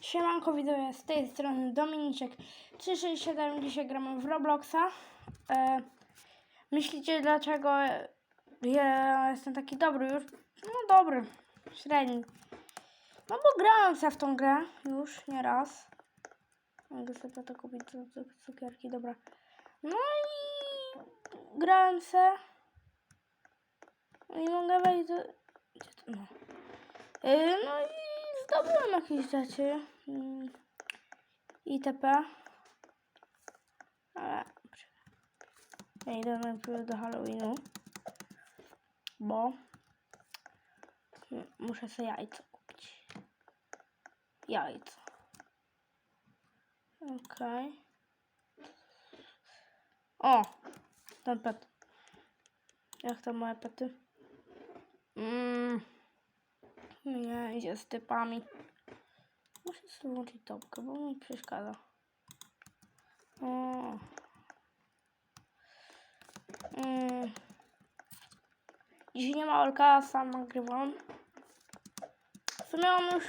Siemanko widzowie, z tej strony Dominiczek 367, dzisiaj gramy w Robloxa. E, myślicie dlaczego ja jestem taki dobry już? No dobry, średni. No bo grałem sobie w tą grę już nie raz. Mogę sobie to kupić, cu- cu- cukierki, dobra. No i grałem se. I mogę wejść do... No. Yy, no i zdobyłem jakieś rzeczy. Mm, ITP. Ale... Ja idę najpierw do Halloweenu. Bo... Muszę sobie jajco kupić. Jajco. Okej. O! Ten pet. Jak to moje pety? Mmm. Nie, idzie z typami. Muszę sobie włączyć topkę, bo mi przeszkadza. O. Mm. Dzisiaj nie ma Olka, sam nagrywam. W sumie mam już,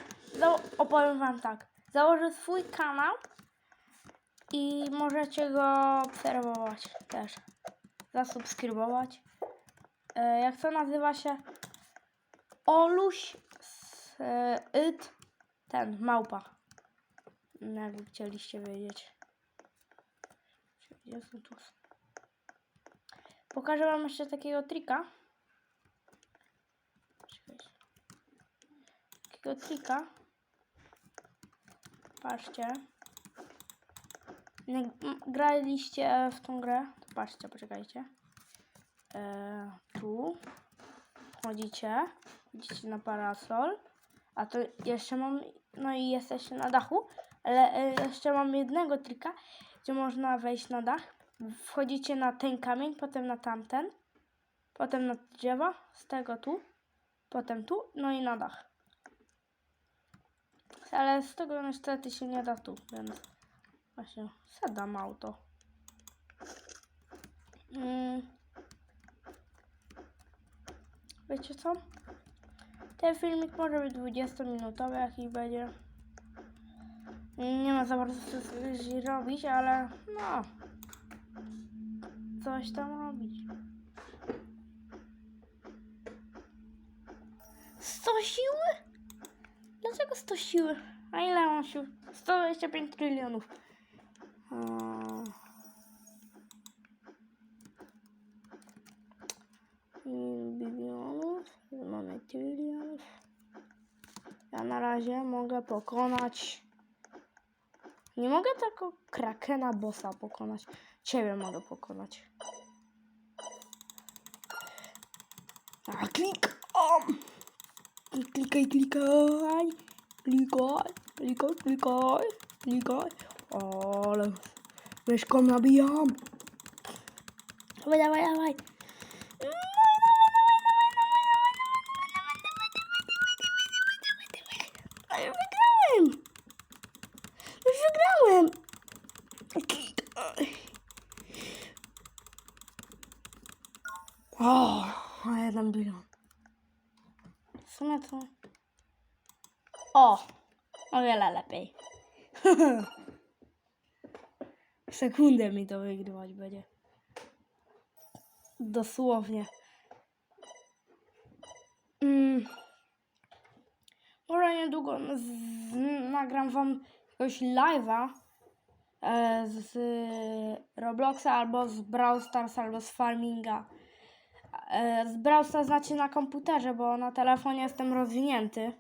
opowiem wam tak. Założę swój kanał i możecie go obserwować też. Zasubskrybować. E, jak to nazywa się? Oluś z e, ten, małpa. No, chcieliście wiedzieć. Pokażę wam jeszcze takiego trika. Takiego trika. Patrzcie. Jak graliście w tą grę, to patrzcie, poczekajcie. E, tu wchodzicie, wchodzicie na parasol, a to jeszcze mam, no i jesteście na dachu, ale e, jeszcze mam jednego trika, gdzie można wejść na dach. Wchodzicie na ten kamień, potem na tamten, potem na drzewa, z tego tu, potem tu, no i na dach. Ale z tego niestety się nie da tu, więc właśnie sedam auto. Mm. Wiecie co? Ten filmik może być 20-minutowy, jaki będzie. Nie ma za bardzo co robić, ale no. Coś tam robić. 100 siły? Dlaczego 100 siły? A ile mam sił? 125 trylionów. O. bilionów, mamy trylionów. Ja na razie mogę pokonać. Nie mogę tylko krakena bossa pokonać. Ciebie mogę pokonać. A klikam! Klikaj, klikaj! Klikaj, klikaj, klikaj, klikaj. Ale myszką nabijam. Dawaj, dawaj, dawaj. Ale wygrałem! Już wygrałem! O, a jeden bilion. W sumie to... O! O wiele lepiej. Sekundę mi to wygrywać będzie. Dosłownie. Mm. Może niedługo nagram wam jakiegoś live'a e, z Robloxa albo z Brawl Stars albo z Farminga. E, z Brawl Stars znaczy na komputerze, bo na telefonie jestem rozwinięty.